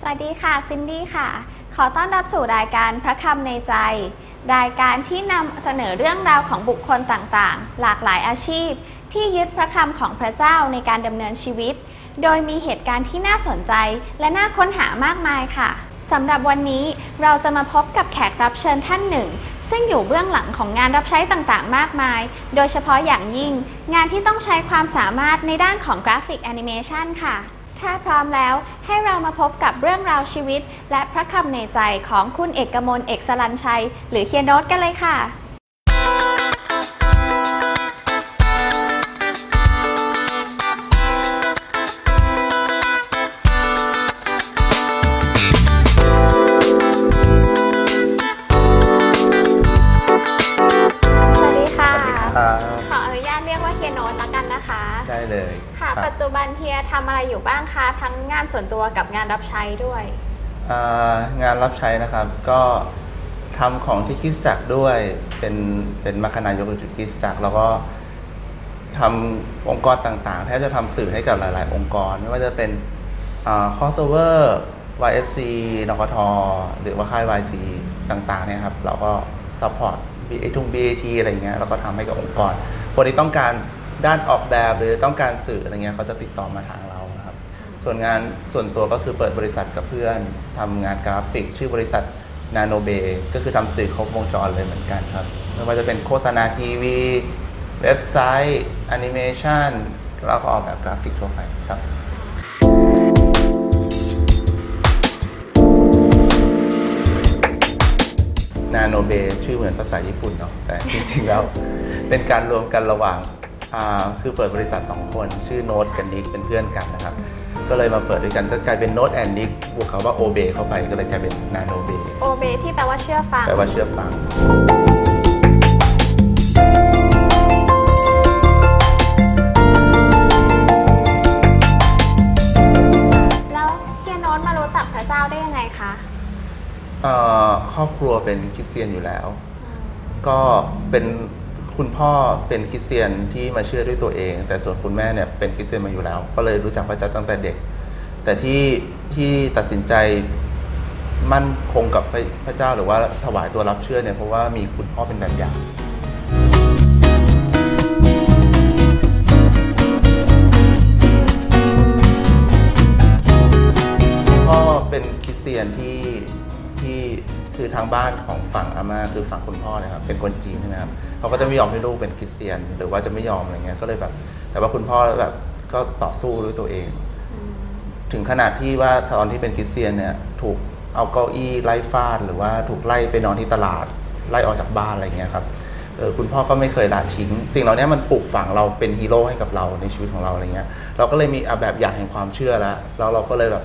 สวัสดีค่ะ ซินดี้ค่ะ ขอต้อนรับสู่รายการพระคำในใจ รายการที่นำเสนอเรื่องราวของบุคคลต่างๆ หลากหลายอาชีพ ที่ยึดพระคำของพระเจ้าในการดำเนินชีวิต โดยมีเหตุการณ์ที่น่าสนใจและน่าค้นหามากมายค่ะสำหรับวันนี้เราจะมาพบกับแขกรับเชิญท่านหนึ่ง ซึ่งอยู่เบื้องหลังของงานรับใช้ต่างๆ มากมาย โดยเฉพาะอย่างยิ่ง งานที่ต้องใช้ความสามารถในด้านของกราฟิกแอนิเมชันค่ะ ถ้าพร้อมแล้วให้เรามาพบกับเรื่องราวชีวิต และพระคำในใจของคุณเอกมลเอกสลันชัย หรือเคียนโนตกันเลยค่ะ ส่วนตัวกับงานรับใช้ด้วย อ่างานรับใช้นะครับก็ทำของที่คริสตจักรด้วยเป็นเป็นมัคคณายกจุดคริสตจักร แล้วก็ทำองค์กรต่างๆแทบจะทำสื่อให้กับหลาย ๆ องค์กร ไม่ว่าจะเป็นคอสเวอร์ YFC นกทหรือว่าค่าย YC ต่างๆเนี่ยครับเราก็ซัพพอร์ต BA ทุง BAT อะไรเงี้ยเราก็ทำให้กับองค์กรคนที่ต้องการด้านออกแบบหรือต้องการสื่ออะไรเงี้ยเขาจะติดต่อมาทาง ส่วนงานส่วนตัวก็คือเปิดบริษัทกับเพื่อนทำงานกราฟิก ชื่อบริษัทนาโนเบก็คือทำสื่อครบวงจรเลยเหมือนกันครับไม่ว่าจะเป็นโฆษณาทีวี เว็บไซต์แอนิเมชันแล้วก็ออกแบบกราฟิกทั่วไปครับนาโนเบชื่อเหมือนภาษาญี่ปุ่นเนาะแต่จริงๆแล้วเป็นการรวมกันระหว่างคือเปิดบริษัท 2 คน ชื่อโน้ตกับนิกเป็นเพื่อนกันนะครับ ก็เลยมาเปิดด้วยกันก็กลายเป็นโน้ตแอนนิกบวกคำว่าโอเบเข้าไปก็เลยกลายเป็นนาโนเบโอเบที่แปลว่าเชื่อฟัง แปลว่าเชื่อฟัง แล้วเฮียโนตมารู้จักพระเจ้าได้ยังไงคะ เอ่อครอบครัวเป็นคริสเตียนอยู่แล้ว ก็เป็น คุณพ่อเป็นคริสเตียนที่มาเชื่อด้วยตัวเอง แต่ส่วนคุณแม่เนี่ยเป็นคริสเตียนมาอยู่แล้ว ก็เลยรู้จักพระเจ้าตั้งแต่เด็ก แต่ที่ที่ตัดสินใจมั่นคงกับพระพระเจ้าหรือว่าถวายตัวรับเชื่อเนี่ยเพราะว่ามีคุณพ่อเป็นแบบอย่างพ่อเป็นคริสเตียนที่ที่ คือทางบ้านของฝั่งอาม่าคือฝั่งคุณพ่อนะครับเป็นคนจีนใช่ไหมครับเขาก็จะไม่ยอมให้ลูกเป็นคริสเตียน หรือว่าจะไม่ยอมอะไรเงี้ยก็เลยแบบ แต่ว่าคุณพ่อแบบก็ต่อสู้ด้วยตัวเอง ถึงขนาดที่ว่าตอนที่เป็นคริสเตียนเนี่ยถูกเอาเก้าอี้ไล่ฟาด หรือว่าถูกไล่ไปนอนที่ตลาด ไล่ออกจากบ้านอะไรเงี้ยครับเออคุณพ่อก็ไม่เคยละทิ้ง สิ่งเหล่านี้มันปลูกฝังเราเป็นฮีโร่ให้กับเราในชีวิตของเราอะไรเงี้ยเราก็เลยมีแบบอย่างแห่งความเชื่อแล้วแล้วเราก็เลยแบบ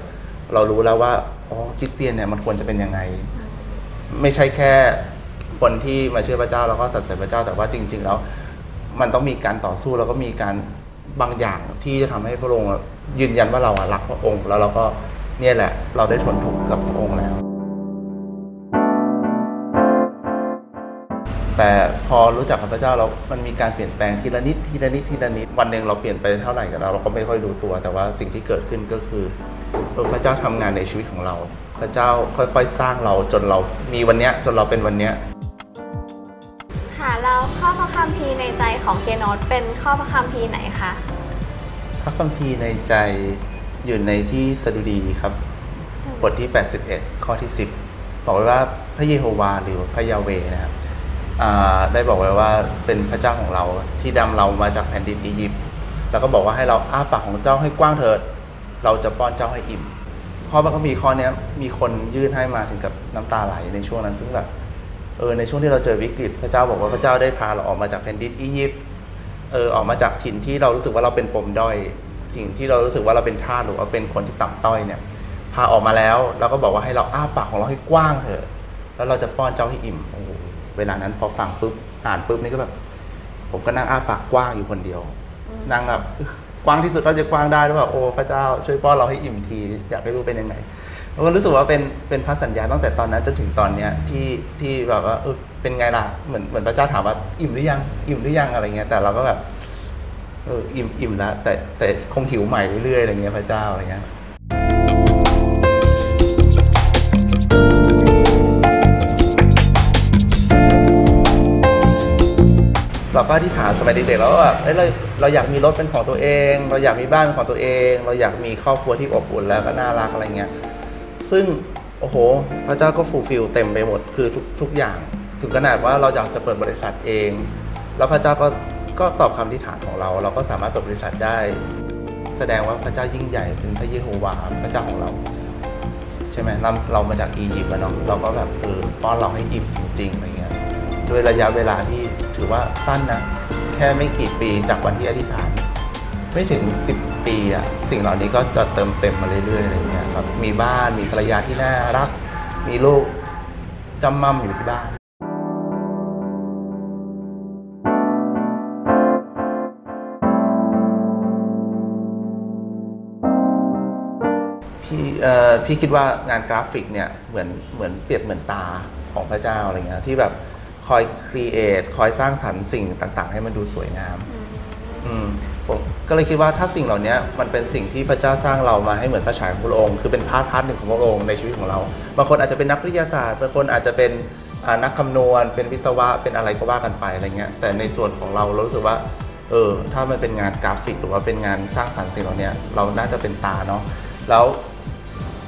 เรารู้แล้วว่าอ๋อคริสเตียนเนี่ยมันควรจะเป็นยังไง ไม่ใช่แค่คนที่มาเชื่อพระเจ้าแล้วก็สรรเสริญพระเจ้า แต่ว่าจริง ๆ แล้วมันต้องมีการต่อสู้แล้วก็มีการบางอย่างที่จะทำให้พระองค์ยืนยันว่าเราอะรักพระองค์ แล้วเราก็เนี่ยแหละ เราได้ทนทุกข์กับพระองค์แล้ว แต่พอรู้จักพระเจ้าเรามันมีการเปลี่ยนแปลงทีละนิดทีละนิดทีละนิดวันหนึ่งเราเปลี่ยนไปเท่าไหร่กันเราเราก็ไม่ค่อยรู้ตัว แต่ว่าสิ่งที่เกิดขึ้นก็คือเออพระเจ้าทำงานในชีวิตของเรา พระเจ้าค่อยๆ สร้างเราจนเรามีวันเนี้ยจนเราเป็นวันเนี้ยค่ะแล้วข้อพระคัมภีร์ในใจของเฮียโนตเป็นข้อพระคัมภีร์ไหนคะพระคัมภีร์ในใจอยู่ในที่สดุดีครับ บทที่ 81 ข้อที่ 10 บอกไว้ว่าพระเยโฮวาหรือพระยาเวนะครับอ่าได้บอกไว้ว่าเป็นพระเจ้าของเราที่นำเรามาจากแผ่นดินอียิปต์แล้วก็บอกว่าให้เราอ้าปากของเจ้าให้กว้างเถิด เราจะป้อนเจ้าให้อิ่มค ข้อพระคัมภีร์ข้อเนี้ยมีคนยื่นให้มาถึงกับน้ำตาไหลในช่วงนั้น ซึ่งแบบเออในช่วงที่เราเจอวิกฤต พระเจ้าบอกว่าพระเจ้าได้พาเราออกมาจากแผ่นดินอียิปต์เออออกมาจากถิ่นที่เรารู้สึกว่าเราเป็นปมด้อย สิ่งที่เรารู้สึกว่าเราเป็นทาสหรือว่าเป็นคนที่ต่ำต้อยเนี่ยพาออกมาแล้วแล้วก็บอกว่าให้เราอ้าปากของเราให้กว้างเถอะ แล้วเราจะป้อนเจ้าให้อิ่มโอ้เวลานั้นพอฟังปุ๊บอ่านปุ๊บนี่ก็แบบ ผมก็นั่งอ้าปากกว้างอยู่คนเดียวนั่งแบบ กว้างที่สุดก็จะกว้างได้แล้วแบบโอ้พระเจ้าช่วยป้อนเราให้อิ่มทีอยากให้รู้เป็นยังไงแล้วก็รู้สึกว่าเป็นเป็นพระสัญญาตั้งแต่ตอนนั้นจนถึงตอนเนี้ยที่ที่แบบว่าเออเป็นไงล่ะเหมือนเหมือนพระเจ้าถามว่าอิ่มหรือยังอิ่มหรือยังอะไรเงี้ยแต่เราก็แบบเอออิ่มอิ่มแล้วแต่แต่คงหิวใหม่เรื่อยๆอะไรเงี้ยพระเจ้าอะไรเงี้ย เราก็ที่ฐานสมัยเด็กๆแล้วว่าแบบเอ้ยเราเราอยากมีรถเป็นของตัวเอง เราอยากมีบ้านเป็นของตัวเอง เราอยากมีครอบครัวที่อบอุ่นแล้วก็น่ารักอะไรเงี้ยซึ่งโอ้โห พระเจ้าก็ฟูลฟิลเต็มไปหมดคือทุกทุกอย่าง ถึงขนาดว่าเราอยากจะเปิดบริษัทเอง แล้วพระเจ้าก็ก็ตอบคำที่ฐานของเรา เราก็สามารถเปิดบริษัทได้ แสดงว่าพระเจ้ายิ่งใหญ่เป็นพระเยโฮวาห์พระเจ้าของเราใช่ไหมเราเรามาจากอียิปต์อะเนาะเราก็แบบเออป้อนเราให้อิ่มจริงๆอะไรเงี้ย ด้วยระยะเวลาที่ถือว่าสั้นนะแค่ไม่กี่ปีจากวันที่อธิษฐาน ไม่ถึง 10 ปีอะสิ่งเหล่านี้ก็จะเติมเต็มมาเรื่อยๆอะไรเงี้ยครับมีบ้านมีภรรยาที่น่ารัก มีลูกจำมั่มอยู่ที่บ้านพี่เออพี่คิดว่างานกราฟิกเนี่ยเหมือนเหมือนเปรียบเหมือนตาของพระเจ้าอะไรเงี้ยที่แบบ คอยครีเอทคอยสร้างสรรค์สิ่งต่างๆ ให้มันดูสวยงามอืมผมก็เลยคิดว่าถ้าสิ่งเหล่านี้มันเป็นสิ่งที่พระเจ้าสร้างเรามาให้เหมือนพระฉายของพระองค์คือเป็นพาร์ทพาร์ทหนึ่งของพระองค์ในชีวิตของเราบางคนอาจจะเป็นนักวิทยาศาสตร์บางคนอาจจะเป็นอ่านักคำนวณ เป็นวิศวะเป็นอะไรก็ว่ากันไปอะไรเงี้ยแต่ในส่วนของเราเรารู้สึกว่าเออถ้ามันเป็นงานกราฟิกหรือว่าเป็นงานสร้างสรรค์สิ่งเหล่านี้เราน่าจะเป็นตาเนาะแล้ว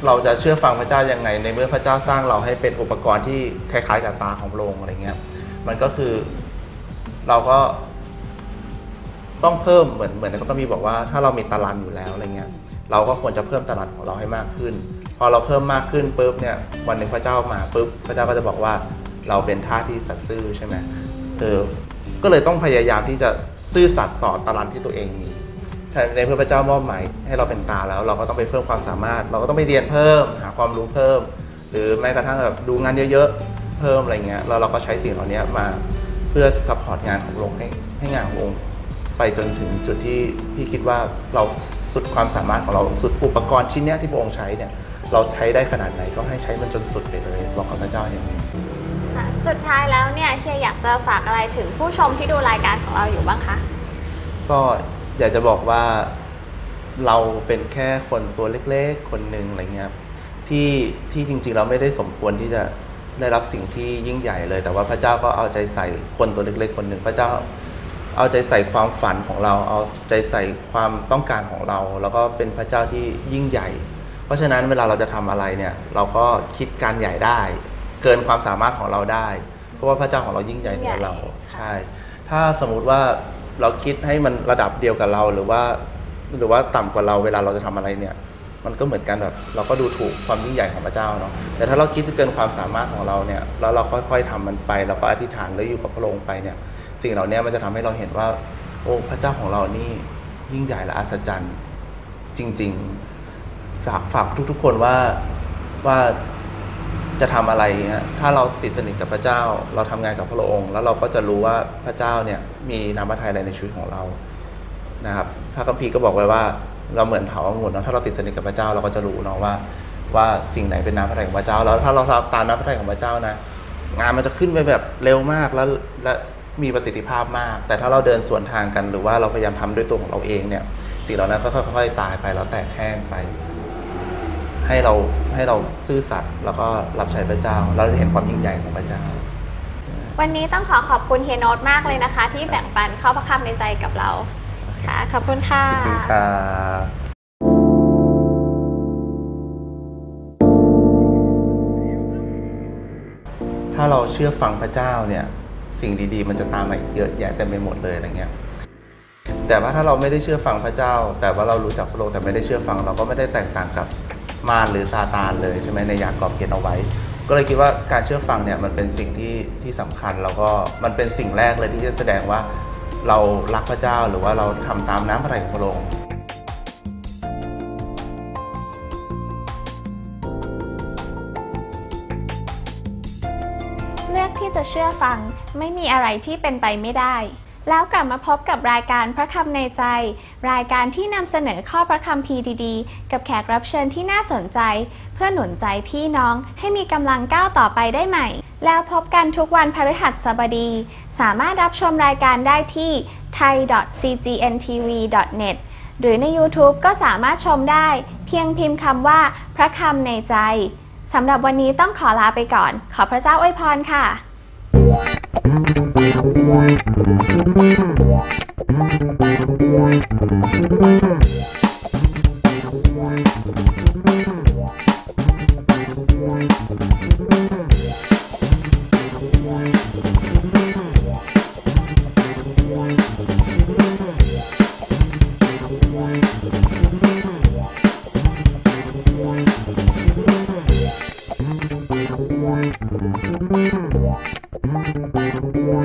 เราจะเชื่อฟังพระเจ้ายังไง ในเมื่อพระเจ้าสร้างเราให้เป็นอุปกรณ์ที่คล้ายๆกับตาของพระองค์อะไรเงี้ย มันก็คือเราก็ต้องเพิ่มเหมือนเหมือนในพระคัมภีร์บอกว่าถ้าเรามีตาลันอยู่แล้วอะไรเงี้ยเราก็ควรจะเพิ่มตาลันของเราให้มากขึ้น พอเราเพิ่มมากขึ้นปุ๊บเนี่ยวันหนึ่งพระเจ้ามาปุ๊บพระเจ้าก็จะบอกว่าเราเป็นท่าที่สัตย์ซื่อใช่ไหมเออก็เลยต้องพยายามที่จะซื่อสัตย์ต่อตาลันที่ตัวเองมีในเพื่อพระเจ้ามอบหมายให้เราเป็นตาแล้ว เราก็ต้องไปเพิ่มความสามารถ เราก็ต้องไปเรียนเพิ่มหาความรู้เพิ่ม หรือแม้กระทั่งแบบดูงานเยอะ เพิ่มอะไรเงี้ยแล้วเราก็ใช้สิ่งเหล่านี้มาเพื่อซัพพอร์ตงานของพระองค์ให้ให้งานของพระองค์ไปจนถึงจุดที่พี่คิดว่าเราสุดความสามารถของเราสุดอุปกรณ์ชิ้นเนี้ยที่พระองค์ใช้เนี่ยเราใช้ได้ขนาดไหนก็ให้ใช้มันจนสุดไปเลยบอกกับพระเจ้าอย่างนี้ค่ะสุดท้ายแล้วเนี่ยเฮียอยากจะฝากอะไรถึงผู้ชมที่ดูรายการของเราอยู่บ้างคะก็อยากจะบอกว่าเราเป็นแค่คนตัวเล็กๆ คนหนึ่งอะไรเงี้ยครับที่ที่จริงๆ เราไม่ได้สมควรที่จะ ได้รับสิ่งที่ยิ่งใหญ่เลย แต่ว่าพระเจ้าก็เอาใจใส่คนตัวเล็กๆคนหนึ่งพระเจ้าเอาใจใส่ความฝันของเรา เอาใจใส่ความต้องการของเรา แล้วก็เป็นพระเจ้าที่ยิ่งใหญ่ เพราะฉะนั้นเวลาเราจะทำอะไรเนี่ยเราก็คิดการใหญ่ได้ เกินความสามารถของเราได้ เพราะว่าพระเจ้าของเรายิ่งใหญ่เหนือเราใช่ ถ้าสมมุติว่าเราคิดให้มันระดับเดียวกับเราหรือว่า หรือว่าต่ำกว่าเราเวลาเราจะทำอะไรเนี่ย มันก็เหมือนกันแบบเราก็ดูถูกความยิ่งใหญ่ของพระเจ้าเนาะแต่ถ้าเราคิดเกินความสามารถของเราเนี่ยแล้วเราค่อยๆทำมันไปเราก็อธิษฐานแล้วอยู่กับพระองค์ไปเนี่ย สิ่งเหล่านี้มันจะทำให้เราเห็นว่า โอ้พระเจ้าของเรานี่ยิ่งใหญ่และอัศจรรย์จริง ๆ ฝากฝากทุกๆคนว่าว่าจะทำอะไรฮะถ้าเราติดสนิทกับพระเจ้า เราทำงานกับพระองค์ แล้วเราก็จะรู้ว่าพระเจ้าเนี่ยมีน้ำพระทัยอะไรในชีวิตของเรานะครับพระคัมภีร์ก็บอกไว้ว่า เราเหมือนเถาองุ่นเนาะถ้าเราติดสนิทกับพระเจ้าเราก็จะรู้เนาะว่าว่าสิ่งไหนเป็นน้ำพระทัยของพระเจ้า แล้วถ้าเราทำตามน้ำพระทัยของพระเจ้านะงานมันจะขึ้นไปแบบเร็วมากแล้วและมีประสิทธิภาพมาก แต่ถ้าเราเดินสวนทางกันหรือว่าเราพยายามทำด้วยตัวของเราเองเนี่ย สิ่งเหล่านั้นก็ค่อยๆตายไปแล้วแตกแห้งไป ให้เราให้เราซื่อสัตย์แล้วก็รับใช้พระเจ้าเราจะเห็นความยิ่งใหญ่ของพระเจ้า วันนี้ต้องขอขอบคุณเฮโนตมากเลยนะคะ ที่แบ่งปันข้าประคำในใจกับเรา ค่ะ ขอบคุณค่ะ ขอบคุณครับถ้าเราเชื่อฟังพระเจ้าเนี่ย สิ่งดีๆ มันจะตามมาอีกเยอะแยะเต็มไปหมดเลยอะไรเงี้ยแต่ว่าถ้าเราไม่ได้เชื่อฟังพระเจ้า แต่ว่าเรารู้จักพระองค์แต่ไม่ได้เชื่อฟัง เราก็ไม่ได้แตกต่างกับมารหรือซาตานเลยใช่ไหมในยากรอบเขียนเอาไว้ ก็เลยคิดว่าการเชื่อฟังเนี่ยมันเป็นสิ่งที่ที่สำคัญแล้วก็มันเป็นสิ่งแรกเลยที่จะแสดงว่า เรารักพระเจ้าหรือว่าเราทำตามน้ำพระทัยของพระองค์เลือกที่จะเชื่อฟังไม่มีอะไรที่เป็นไปไม่ได้ แล้วกลับมาพบกับรายการพระคำในใจ รายการที่นำเสนอข้อพระคำพีดีๆ กับแขกรับเชิญที่น่าสนใจ พื่อหนุนใจพี่น้องให้มีกำลังก้าวต่อไปได้ใหม่ แล้วพบกันทุกวันพฤหัสบดี สามารถรับชมรายการได้ที่ thai.cgntv.net หรือใน YouTube ก็สามารถชมได้ เพียงพิมพ์คำว่า พระคำในใจสำหรับวันนี้ต้องขอลาไปก่อน ขอพระเจ้าอวยพรค่ะ